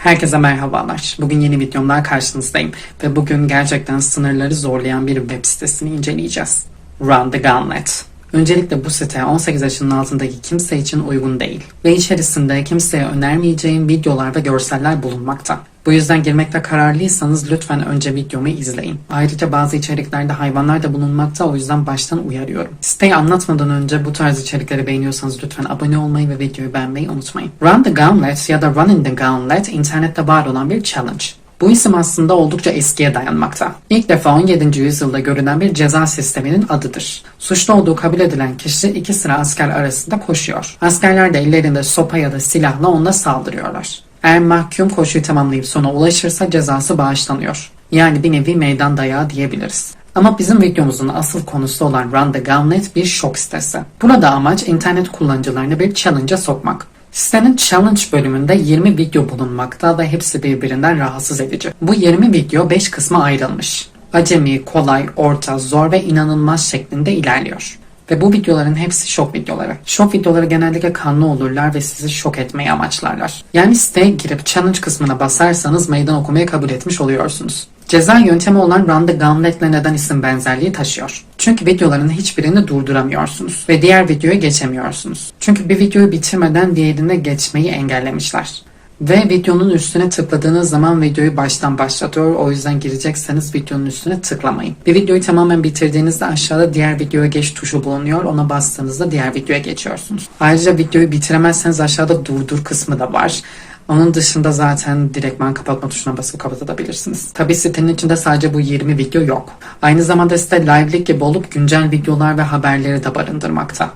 Herkese merhabalar. Bugün yeni videomla karşınızdayım ve bugün gerçekten sınırları zorlayan bir web sitesini inceleyeceğiz. Run the Gauntlet. Öncelikle bu site 18 yaşının altındaki kimse için uygun değil ve içerisinde kimseye önermeyeceğim videolar ve görseller bulunmakta. Bu yüzden girmekte kararlıysanız lütfen önce videomu izleyin. Ayrıca bazı içeriklerde hayvanlar da bulunmakta o yüzden baştan uyarıyorum. Siteyi anlatmadan önce bu tarz içerikleri beğeniyorsanız lütfen abone olmayı ve videoyu beğenmeyi unutmayın. Run the Gauntlet ya da Run in the Gauntlet internette var olan bir challenge. Bu isim aslında oldukça eskiye dayanmakta. İlk defa 17. yüzyılda görülen bir ceza sisteminin adıdır. Suçlu olduğu kabul edilen kişi iki sıra asker arasında koşuyor. Askerler de ellerinde sopa ya da silahla ona saldırıyorlar. Eğer mahkum koşuyu tamamlayıp sona ulaşırsa cezası bağışlanıyor. Yani bir nevi meydan dayağı diyebiliriz. Ama bizim videomuzun asıl konusu olan Run the bir şok sitesi. Burada amaç internet kullanıcılarını bir challenge'a sokmak. Sitenin challenge bölümünde 20 video bulunmakta ve hepsi birbirinden rahatsız edici. Bu 20 video 5 kısma ayrılmış. Acemi, kolay, orta, zor ve inanılmaz şeklinde ilerliyor. Ve bu videoların hepsi şok videoları. Şok videoları genellikle kanlı olurlar ve sizi şok etmeyi amaçlarlar. Yani siteye girip challenge kısmına basarsanız meydan okumayı kabul etmiş oluyorsunuz. Ceza yöntemi olan Run the Gauntlet'le neden isim benzerliği taşıyor? Çünkü videoların hiçbirini durduramıyorsunuz ve diğer videoya geçemiyorsunuz. Çünkü bir videoyu bitirmeden diğerine geçmeyi engellemişler. Ve videonun üstüne tıkladığınız zaman videoyu baştan başlatıyor. O yüzden girecekseniz videonun üstüne tıklamayın. Bir videoyu tamamen bitirdiğinizde aşağıda diğer videoya geç tuşu bulunuyor. Ona bastığınızda diğer videoya geçiyorsunuz. Ayrıca videoyu bitiremezseniz aşağıda durdur kısmı da var. Onun dışında zaten direktman kapatma tuşuna basıp kapatabilirsiniz. Tabi sitenin içinde sadece bu 20 video yok. Aynı zamanda site live'lik gibi olup güncel videolar ve haberleri de barındırmakta.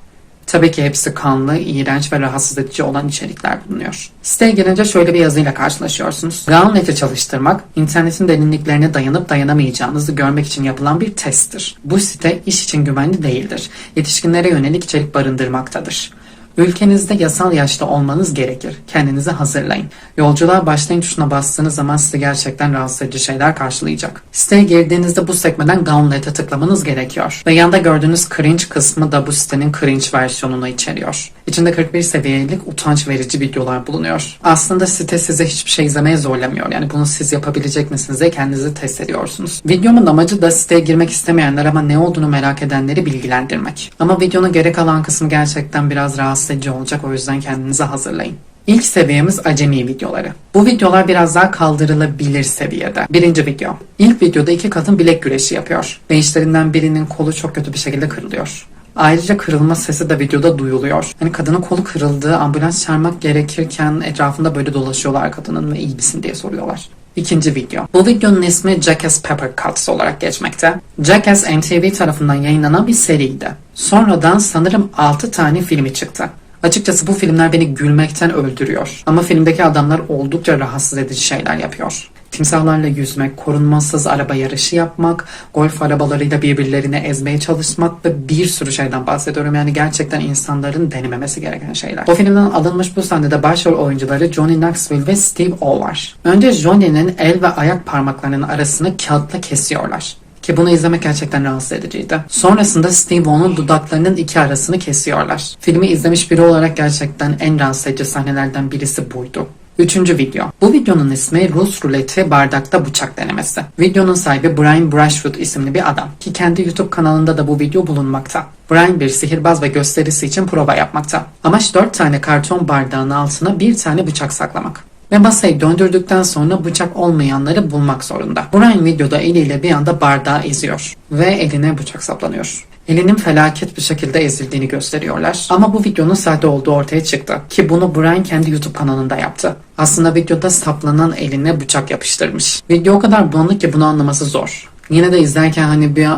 Tabii ki hepsi kanlı, iğrenç ve rahatsız edici olan içerikler bulunuyor. Siteye girince şöyle bir yazıyla karşılaşıyorsunuz. Gauntlet'i çalıştırmak, internetin derinliklerine dayanıp dayanamayacağınızı görmek için yapılan bir testtir. Bu site iş için güvenli değildir. Yetişkinlere yönelik içerik barındırmaktadır. Ülkenizde yasal yaşta olmanız gerekir. Kendinizi hazırlayın. Yolculuğa başlayın tuşuna bastığınız zaman sizi gerçekten rahatsız edici şeyler karşılayacak. Siteye girdiğinizde bu sekmeden Gauntlet'e tıklamanız gerekiyor. Ve yanda gördüğünüz cringe kısmı da bu sitenin cringe versiyonunu içeriyor. İçinde 41 seviyelik utanç verici videolar bulunuyor. Aslında site size hiçbir şey izlemeye zorlamıyor. Yani bunu siz yapabilecek misiniz diye kendinizi test ediyorsunuz. Videomun amacı da siteye girmek istemeyenler ama ne olduğunu merak edenleri bilgilendirmek. Ama videonun gerek alan kısmı gerçekten biraz rahatsız edici olacak o yüzden kendinizi hazırlayın. İlk seviyemiz acemi videoları. Bu videolar biraz daha kaldırılabilir seviyede. Birinci video. İlk videoda iki kadın bilek güreşi yapıyor. Ve işlerinden birinin kolu çok kötü bir şekilde kırılıyor. Ayrıca kırılma sesi de videoda duyuluyor. Hani kadının kolu kırıldı, ambulans çağırmak gerekirken etrafında böyle dolaşıyorlar kadının ve iyi misin diye soruyorlar. İkinci video. Bu videonun ismi Jackass Pepper Cuts olarak geçmekte. Jackass MTV tarafından yayınlanan bir seriydi. Sonradan sanırım 6 tane filmi çıktı. Açıkçası bu filmler beni gülmekten öldürüyor. Ama filmdeki adamlar oldukça rahatsız edici şeyler yapıyor. Timsahlarla yüzmek, korunmasız araba yarışı yapmak, golf arabalarıyla birbirlerini ezmeye çalışmak ve bir sürü şeyden bahsediyorum. Yani gerçekten insanların denememesi gereken şeyler. O filmden alınmış bu sahnede başrol oyuncuları Johnny Knoxville ve Steve O var. Önce Johnny'nin el ve ayak parmaklarının arasını kağıtla kesiyorlar. Ki bunu izlemek gerçekten rahatsız ediciydi. Sonrasında Steve O'nun dudaklarının iki arasını kesiyorlar. Filmi izlemiş biri olarak gerçekten en rahatsız edici sahnelerden birisi buydu. Üçüncü video. Bu videonun ismi Rus ruleti bardakta bıçak denemesi. Videonun sahibi Brian Brushwood isimli bir adam ki kendi YouTube kanalında da bu video bulunmakta. Brian bir sihirbaz ve gösterisi için prova yapmakta. Amaç 4 tane karton bardağın altına bir tane bıçak saklamak ve masayı döndürdükten sonra bıçak olmayanları bulmak zorunda. Brian videoda eliyle bir anda bardağı eziyor ve eline bıçak saplanıyor. Elinin felaket bir şekilde ezildiğini gösteriyorlar. Ama bu videonun sahte olduğu ortaya çıktı. Ki bunu Brian kendi YouTube kanalında yaptı. Aslında videoda saplanan eline bıçak yapıştırmış. Video o kadar bulanık ki bunu anlaması zor. Yine de izlerken hani bir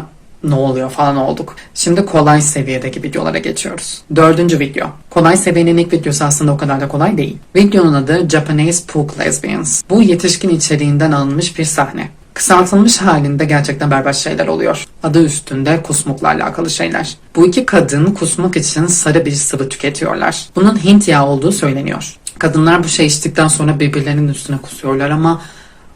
ne oluyor falan olduk. Şimdi kolay seviyedeki videolara geçiyoruz. Dördüncü video. Kolay seviyenin ilk videosu aslında o kadar da kolay değil. Videonun adı Japanese Pook Lesbians. Bu yetişkin içeriğinden alınmış bir sahne. Kısaltılmış halinde gerçekten berbat şeyler oluyor. Adı üstünde kusmukla alakalı şeyler. Bu iki kadın kusmuk için sarı bir sıvı tüketiyorlar. Bunun Hint yağı olduğu söyleniyor. Kadınlar bu şey içtikten sonra birbirlerinin üstüne kusuyorlar ama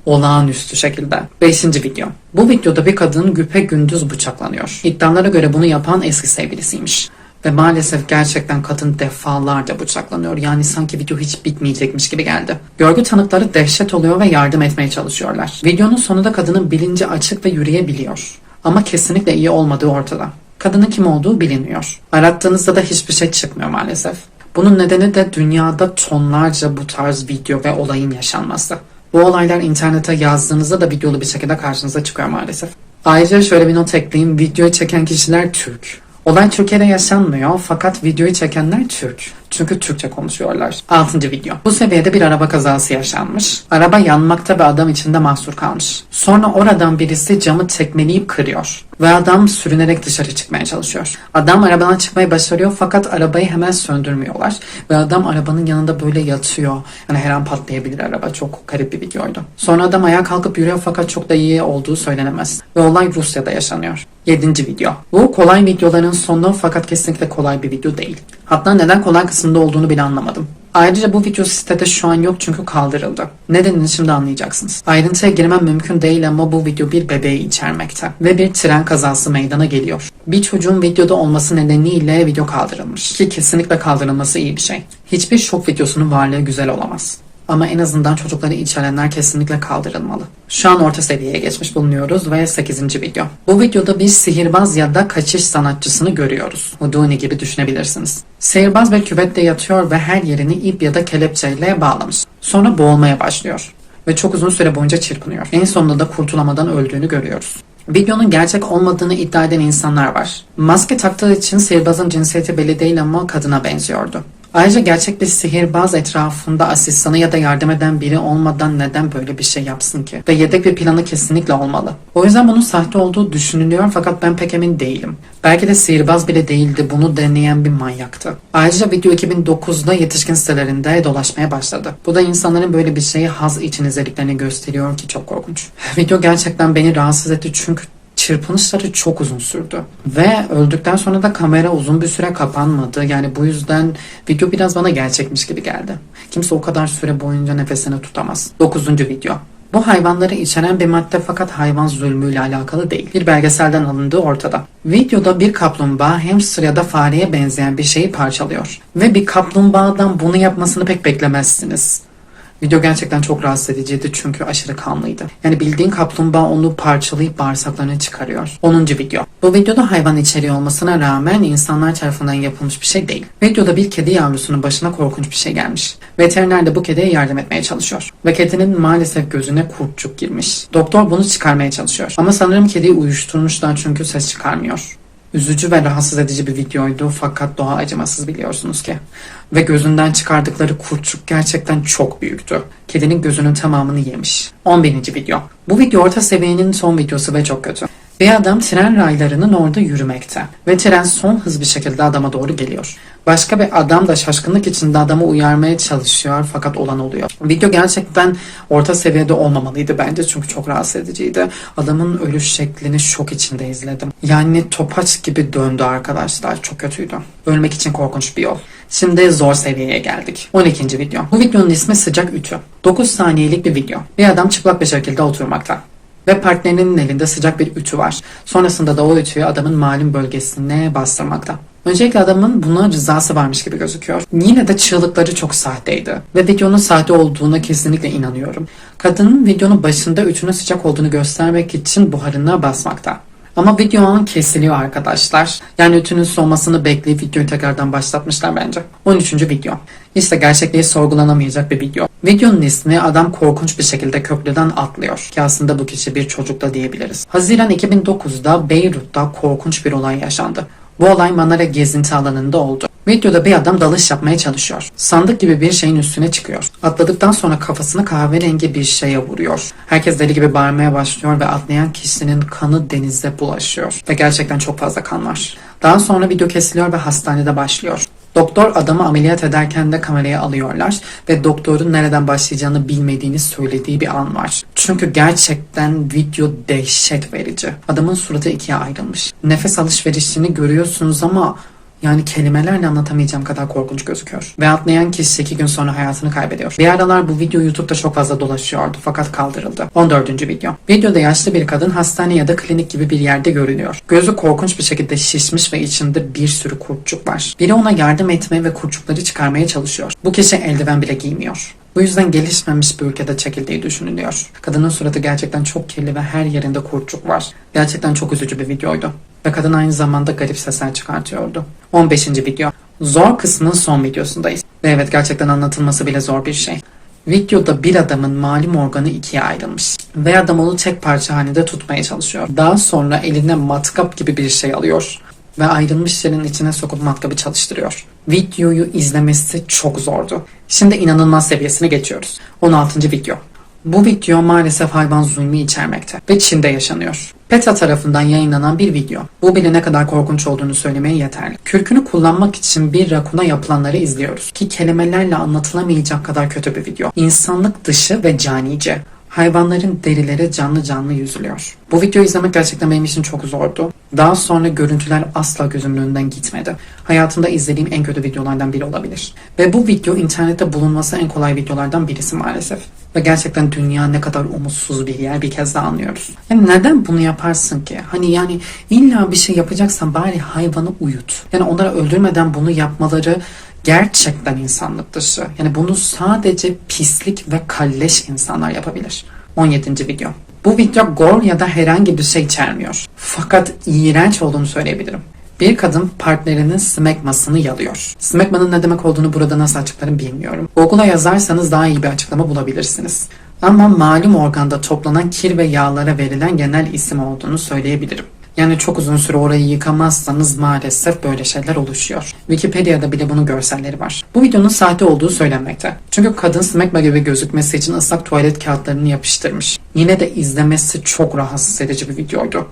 olağanüstü şekilde. Beşinci video. Bu videoda bir kadın güpe gündüz bıçaklanıyor. İddialara göre bunu yapan eski sevgilisiymiş. Ve maalesef gerçekten kadın defalarca bıçaklanıyor. Yani sanki video hiç bitmeyecekmiş gibi geldi. Görgü tanıkları dehşet oluyor ve yardım etmeye çalışıyorlar. Videonun sonunda kadının bilinci açık ve yürüyebiliyor. Ama kesinlikle iyi olmadığı ortada. Kadının kim olduğu bilinmiyor. Arattığınızda da hiçbir şey çıkmıyor maalesef. Bunun nedeni de dünyada tonlarca bu tarz video ve olayın yaşanması. Bu olaylar internete yazdığınızda da videolu bir şekilde karşınıza çıkıyor maalesef. Ayrıca şöyle bir not ekleyeyim. Videoyu çeken kişiler Türk. Olay Türkiye'de yaşanmıyor fakat videoyu çekenler Türk. Çünkü Türkçe konuşuyorlar. 6. video. Bu seviyede bir araba kazası yaşanmış. Araba yanmakta ve adam içinde mahsur kalmış. Sonra oradan birisi camı tekmeleyip kırıyor. Ve adam sürünerek dışarı çıkmaya çalışıyor. Adam arabadan çıkmayı başarıyor fakat arabayı hemen söndürmüyorlar. Ve adam arabanın yanında böyle yatıyor. Yani her an patlayabilir araba. Çok garip bir videoydu. Sonra adam ayağa kalkıp yürüyor fakat çok da iyi olduğu söylenemez. Ve olay Rusya'da yaşanıyor. 7. video. Bu kolay videoların sonu fakat kesinlikle kolay bir video değil. Hatta neden kolay kısmında olduğunu bile anlamadım. Ayrıca bu video sitede şu an yok çünkü kaldırıldı. Nedenini şimdi anlayacaksınız. Ayrıntıya girmem mümkün değil ama bu video bir bebeği içermekte. Ve bir tren kazası meydana geliyor. Bir çocuğun videoda olması nedeniyle video kaldırılmış. Ki kesinlikle kaldırılması iyi bir şey. Hiçbir şok videosunun varlığı güzel olamaz. Ama en azından çocukları içerenler kesinlikle kaldırılmalı. Şu an orta seviyeye geçmiş bulunuyoruz ve 8. video. Bu videoda bir sihirbaz ya da kaçış sanatçısını görüyoruz. Houdini gibi düşünebilirsiniz. Sihirbaz bir küvette yatıyor ve her yerini ip ya da kelepçeyle bağlamış. Sonra boğulmaya başlıyor ve çok uzun süre boyunca çırpınıyor. En sonunda da kurtulamadan öldüğünü görüyoruz. Videonun gerçek olmadığını iddia eden insanlar var. Maske taktığı için sihirbazın cinsiyeti belli değil ama kadına benziyordu. Ayrıca gerçek bir sihirbaz etrafında asistanı ya da yardım eden biri olmadan neden böyle bir şey yapsın ki? Ve yedek bir planı kesinlikle olmalı. O yüzden bunun sahte olduğu düşünülüyor fakat ben pek emin değilim. Belki de sihirbaz bile değildi bunu deneyen bir manyaktı. Ayrıca video 2009'da yetişkin sitelerinde dolaşmaya başladı. Bu da insanların böyle bir şeyi haz için izlediklerini gösteriyor ki çok korkunç. Video gerçekten beni rahatsız etti çünkü çırpınışları çok uzun sürdü. Ve öldükten sonra da kamera uzun bir süre kapanmadı. Yani bu yüzden video biraz bana gerçekmiş gibi geldi. Kimse o kadar süre boyunca nefesini tutamaz. 9. video. Bu hayvanları içeren bir madde fakat hayvan zulmüyle alakalı değil. Bir belgeselden alındığı ortada. Videoda bir kaplumbağa hamster ya da fareye benzeyen bir şeyi parçalıyor. Ve bir kaplumbağadan bunu yapmasını pek beklemezsiniz. Video gerçekten çok rahatsız ediciydi çünkü aşırı kanlıydı. Yani bildiğin kaplumbağa onu parçalayıp bağırsaklarını çıkarıyor. 10. video. Bu videoda hayvan içeriği olmasına rağmen insanlar tarafından yapılmış bir şey değil. Videoda bir kedi yavrusunun başına korkunç bir şey gelmiş. Veteriner de bu kediye yardım etmeye çalışıyor. Ve kedinin maalesef gözüne kurtçuk girmiş. Doktor bunu çıkarmaya çalışıyor. Ama sanırım kediyi uyuşturmuşlar çünkü ses çıkarmıyor. Üzücü ve rahatsız edici bir videoydu fakat doğa acımasız biliyorsunuz ki. Ve gözünden çıkardıkları kurtçuk gerçekten çok büyüktü. Kedinin gözünün tamamını yemiş. 11. video. Bu video orta seviyenin son videosu ve çok kötü. Bir adam tren raylarının orada yürümekte. Ve tren son hız bir şekilde adama doğru geliyor. Başka bir adam da şaşkınlık içinde adamı uyarmaya çalışıyor fakat olan oluyor. Video gerçekten orta seviyede olmamalıydı bence çünkü çok rahatsız ediciydi. Adamın ölüş şeklini şok içinde izledim. Yani topaç gibi döndü arkadaşlar. Çok kötüydü. Ölmek için korkunç bir yol. Şimdi zor seviyeye geldik. 12. video. Bu videonun ismi Sıcak Ütü. 9 saniyelik bir video. Bir adam çıplak bir şekilde oturmakta ve partnerinin elinde sıcak bir ütü var. Sonrasında da o ütüyü adamın malum bölgesine bastırmakta. Öncelikle adamın buna rızası varmış gibi gözüküyor. Yine de çığlıkları çok sahteydi. Ve videonun sahte olduğuna kesinlikle inanıyorum. Kadının videonun başında ütünün sıcak olduğunu göstermek için buharına basmakta. Ama video an kesiliyor arkadaşlar. Yani ütünün soğumasını bekleyip videoyu tekrardan başlatmışlar bence. 13. video. İşte gerçekliği sorgulanamayacak bir video. Videonun ismi adam korkunç bir şekilde köprüden atlıyor. Ki aslında bu kişi bir çocuk da diyebiliriz. Haziran 2009'da Beyrut'ta korkunç bir olay yaşandı. Bu olay Manara gezinti alanında oldu. Videoda bir adam dalış yapmaya çalışıyor. Sandık gibi bir şeyin üstüne çıkıyor. Atladıktan sonra kafasını kahverengi bir şeye vuruyor. Herkes deli gibi bağırmaya başlıyor ve atlayan kişinin kanı denize bulaşıyor. Ve gerçekten çok fazla kan var. Daha sonra video kesiliyor ve hastanede başlıyor. Doktor adamı ameliyat ederken de kameraya alıyorlar ve doktorun nereden başlayacağını bilmediğini söylediği bir an var. Çünkü gerçekten video dehşet verici. Adamın suratı ikiye ayrılmış. Nefes alışverişini görüyorsunuz ama Yani kelimelerle anlatamayacağım kadar korkunç gözüküyor. Ve atlayan kişi 2 gün sonra hayatını kaybediyor. Bir aralar bu video YouTube'da çok fazla dolaşıyordu fakat kaldırıldı. 14. video. Videoda yaşlı bir kadın hastane ya da klinik gibi bir yerde görünüyor. Gözü korkunç bir şekilde şişmiş ve içinde bir sürü kurtçuk var. Biri ona yardım etmeye ve kurtçukları çıkarmaya çalışıyor. Bu kişi eldiven bile giymiyor. Bu yüzden gelişmemiş bir ülkede çekildiği düşünülüyor. Kadının suratı gerçekten çok kirli ve her yerinde kurtçuk var. Gerçekten çok üzücü bir videoydu. Ve kadın aynı zamanda garip sesler çıkartıyordu. 15. video. Zor kısmının son videosundayız. Ve evet gerçekten anlatılması bile zor bir şey. Videoda bir adamın malum organı ikiye ayrılmış. Ve adam onu tek parça halinde tutmaya çalışıyor. Daha sonra eline matkap gibi bir şey alıyor. Ve ayrılmış yerin içine sokup matkabı çalıştırıyor. Videoyu izlemesi çok zordu. Şimdi inanılmaz seviyesine geçiyoruz. 16. video. Bu video maalesef hayvan zulmü içermekte ve Çin'de yaşanıyor. PETA tarafından yayınlanan bir video. Bu bile ne kadar korkunç olduğunu söylemeye yeterli. Kürkünü kullanmak için bir rakuna yapılanları izliyoruz. Ki kelimelerle anlatılamayacak kadar kötü bir video. İnsanlık dışı ve canice. Hayvanların derileri canlı canlı yüzülüyor. Bu videoyu izlemek gerçekten benim için çok zordu. Daha sonra görüntüler asla gözümün önünden gitmedi. Hayatımda izlediğim en kötü videolardan biri olabilir. Ve bu video internette bulunması en kolay videolardan birisi maalesef. Ve gerçekten dünya ne kadar umutsuz bir yer bir kez daha anlıyoruz. Yani neden bunu yaparsın ki? Hani yani illa bir şey yapacaksan bari hayvanı uyut. Yani onları öldürmeden bunu yapmaları gerçekten insanlık dışı. Yani bunu sadece pislik ve kalleş insanlar yapabilir. 17. video. Bu video gore ya da herhangi bir şey içermiyor. Fakat iğrenç olduğunu söyleyebilirim. Bir kadın partnerinin smegmasını yalıyor. Smegmanın ne demek olduğunu burada nasıl açıklarım bilmiyorum. Google'a yazarsanız daha iyi bir açıklama bulabilirsiniz. Ama malum organda toplanan kir ve yağlara verilen genel isim olduğunu söyleyebilirim. Yani çok uzun süre orayı yıkamazsanız maalesef böyle şeyler oluşuyor. Wikipedia'da bile bunun görselleri var. Bu videonun sahte olduğu söylenmekte. Çünkü kadın smegma gibi gözükmesi için ıslak tuvalet kağıtlarını yapıştırmış. Yine de izlemesi çok rahatsız edici bir videoydu.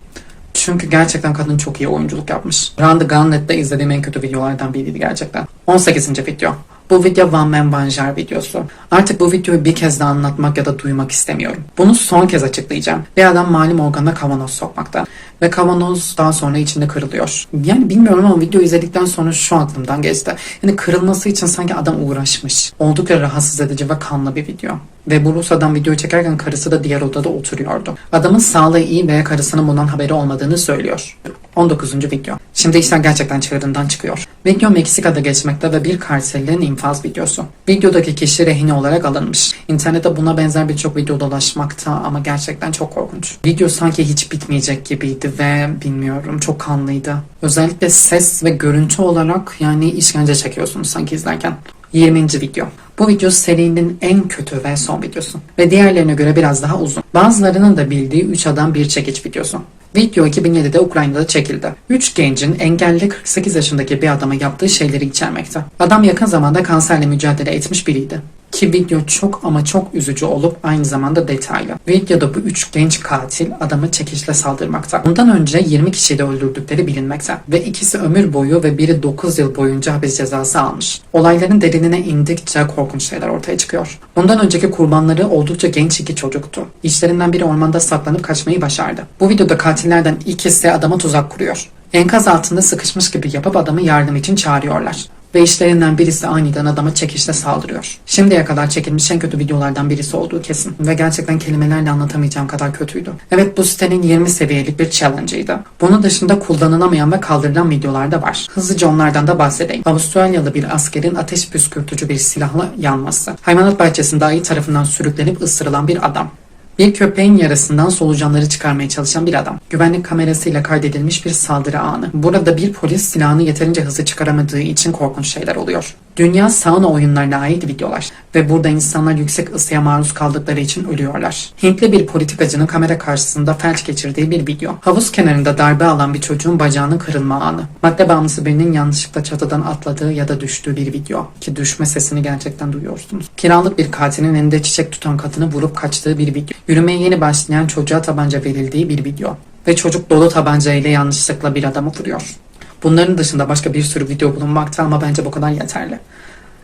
Çünkü gerçekten kadın çok iyi oyunculuk yapmış. The Gauntlet'te izlediğim en kötü videolardan biriydi gerçekten. 18. video. Bu video One Man One Jar videosu. Artık bu videoyu bir kez daha anlatmak ya da duymak istemiyorum. Bunu son kez açıklayacağım. Bir adam malum organa kavanoz sokmakta. Ve kavanoz daha sonra içinde kırılıyor. Yani bilmiyorum ama video izledikten sonra şu aklımdan geçti. Yani kırılması için sanki adam uğraşmış. Oldukça rahatsız edici ve kanlı bir video. Ve bu Rus adam videoyu çekerken karısı da diğer odada oturuyordu. Adamın sağlığı iyi ve karısının bundan haberi olmadığını söylüyor. 19. video. Şimdi işler gerçekten çığırından çıkıyor. Video Meksika'da geçmekte ve bir kartelin infaz videosu. Videodaki kişi rehine olarak alınmış. İnternette buna benzer birçok video dolaşmakta ama gerçekten çok korkunç. Video sanki hiç bitmeyecek gibiydi ve bilmiyorum çok kanlıydı. Özellikle ses ve görüntü olarak yani işkence çekiyorsunuz sanki izlerken. 20. video. Bu video serinin en kötü ve son videosu. Ve diğerlerine göre biraz daha uzun. Bazılarının da bildiği 3 adam bir çekiç videosu. Video 2007'de Ukrayna'da çekildi. 3 gencin engelli 48 yaşındaki bir adama yaptığı şeyleri içermekte. Adam yakın zamanda kanserle mücadele etmiş biriydi. Ki video çok ama çok üzücü olup aynı zamanda detaylı. Videoda bu üç genç katil adamı çekişle saldırmakta. Bundan önce 20 kişiyi de öldürdükleri bilinmekte. Ve ikisi ömür boyu ve biri 9 yıl boyunca hapis cezası almış. Olayların derinine indikçe korkunç şeyler ortaya çıkıyor. Bundan önceki kurbanları oldukça genç iki çocuktu. İşlerinden biri ormanda saklanıp kaçmayı başardı. Bu videoda katillerden ikisi adama tuzak kuruyor. Enkaz altında sıkışmış gibi yapıp adamı yardım için çağırıyorlar ve işlerinden birisi aniden adama çekişle saldırıyor. Şimdiye kadar çekilmiş en kötü videolardan birisi olduğu kesin ve gerçekten kelimelerle anlatamayacağım kadar kötüydü. Evet bu sitenin 20 seviyelik bir challenge'ıydı. Bunun dışında kullanılamayan ve kaldırılan videolar da var. Hızlıca onlardan da bahsedeyim. Avustralyalı bir askerin ateş püskürtücü bir silahla yanması. Hayvanat bahçesinde ayı tarafından sürüklenip ısırılan bir adam. Bir köpeğin yarasından solucanları çıkarmaya çalışan bir adam. Güvenlik kamerasıyla kaydedilmiş bir saldırı anı. Burada bir polis silahını yeterince hızlı çıkaramadığı için korkunç şeyler oluyor. Dünya sauna oyunlarına ait videolar ve burada insanlar yüksek ısıya maruz kaldıkları için ölüyorlar. Hintli bir politikacının kamera karşısında felç geçirdiği bir video. Havuz kenarında darbe alan bir çocuğun bacağının kırılma anı. Madde bağımlısı birinin yanlışlıkla çatıdan atladığı ya da düştüğü bir video. Ki düşme sesini gerçekten duyuyorsunuz. Kiralık bir katilin elinde çiçek tutan kadını vurup kaçtığı bir video. Yürümeye yeni başlayan çocuğa tabanca verildiği bir video. Ve çocuk dolu tabanca ile yanlışlıkla bir adamı vuruyor. Bunların dışında başka bir sürü video bulunmakta ama bence bu kadar yeterli.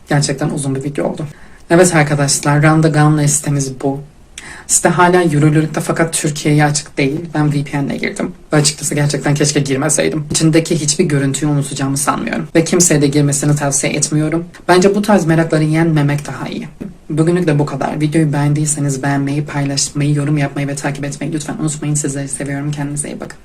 Gerçekten uzun bir video oldu. Evet arkadaşlar Run the Gun listemiz bu. Site hala yürürlükte fakat Türkiye'ye açık değil. Ben VPN'le girdim. Ve açıkçası gerçekten keşke girmeseydim. İçindeki hiçbir görüntüyü unutacağımı sanmıyorum. Ve kimseye de girmesini tavsiye etmiyorum. Bence bu tarz merakları yenmemek daha iyi. Bugünlük de bu kadar. Videoyu beğendiyseniz beğenmeyi, paylaşmayı, yorum yapmayı ve takip etmeyi lütfen unutmayın. Sizleri seviyorum. Kendinize iyi bakın.